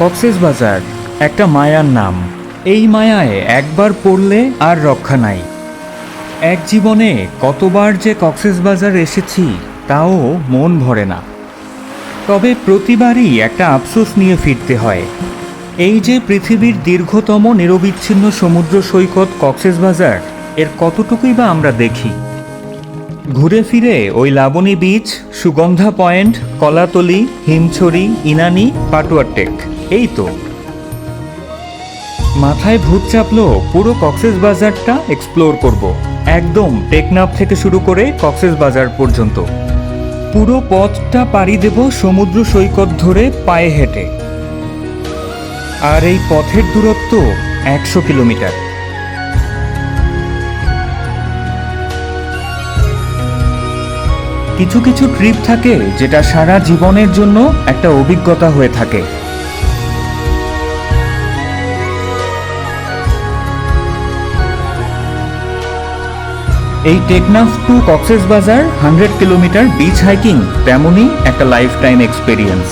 কক্সেস বাজার, একটা মায়ার নাম। এই মায়ায় একবার পড়লে আর রক্ষা নাই। এক জীবনে কতবার যে কক্সেস বাজার এসেছি, তাও মন ভরে না। তবে প্রতিবারই একটা আফসোস নিয়ে ফিরতে হয়। এই যে পৃথিবীর দীর্ঘতম নিরবিচ্ছিন্ন সমুদ্র সৈকত কক্সেস বাজার, এর কতটুকুই বা আমরা দেখি? ঘুরে ফিরে ওই লাবণী বিচ, সুগন্ধা পয়েন্ট, কলাতলি, হিমছড়ি, ইনানি পাটুয়ার টেক এই তো। মাথায় ভূত চাপলো, পুরো কক্সেস বাজারটা এক্সপ্লোর করব। একদম টেকনাফ থেকে শুরু করে কক্সেস বাজার পর্যন্ত। পুরো পথটা পাড়ি দেব সমুদ্র সৈকত ধরে পায়ে হেঁটে। আর এই পথের দূরত্ব একশো কিলোমিটার। কিছু কিছু ট্রিপ থাকে যেটা সারা জীবনের জন্য একটা অভিজ্ঞতা হয়ে থাকে। এই টেকনাফ টু কক্সেস বাজার হান্ড্রেড কিলোমিটার বিচ হাইকিং তেমনই একটা লাইফ টাইম এক্সপিরিয়েন্স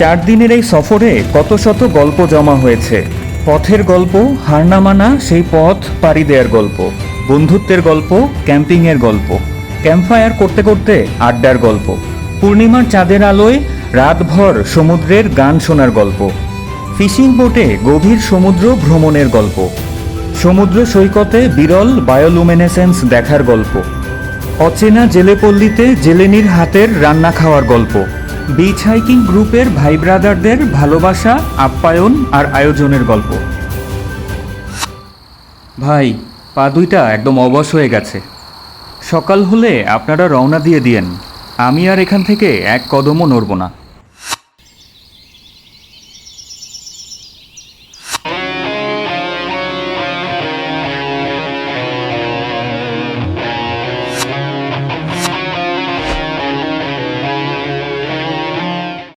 চার দিনের এই সফরে কত শত গল্প জমা হয়েছে। পথের গল্প, হারনামানা, সেই পথ, পাড়ি দেওয়ার গল্প, বন্ধুত্বের গল্প, ক্যাম্পিংয়ের গল্প, ক্যাম্পফায়ার করতে করতে আড্ডার গল্প, পূর্ণিমার চাঁদের আলোয় রাতভর সমুদ্রের গান শোনার গল্প, ফিশিং বোটে গভীর সমুদ্র ভ্রমণের গল্প, সমুদ্র সৈকতে বিরল বায়োলুমিনেসেন্স দেখার গল্প, অচেনা জেলেপল্লীতে জেলেনির হাতের রান্না খাওয়ার গল্প বিচ হাইকিং গ্রুপের ভাই ব্রাদারদের ভালোবাসা, আপ্যায়ন আর আয়োজনের গল্প। ভাই, পা দুইটা একদম অবস হয়ে গেছে। সকাল হলে আপনারা রওনা দিয়ে দিয়েন। আমি আর এখান থেকে এক কদমও নড়ব না।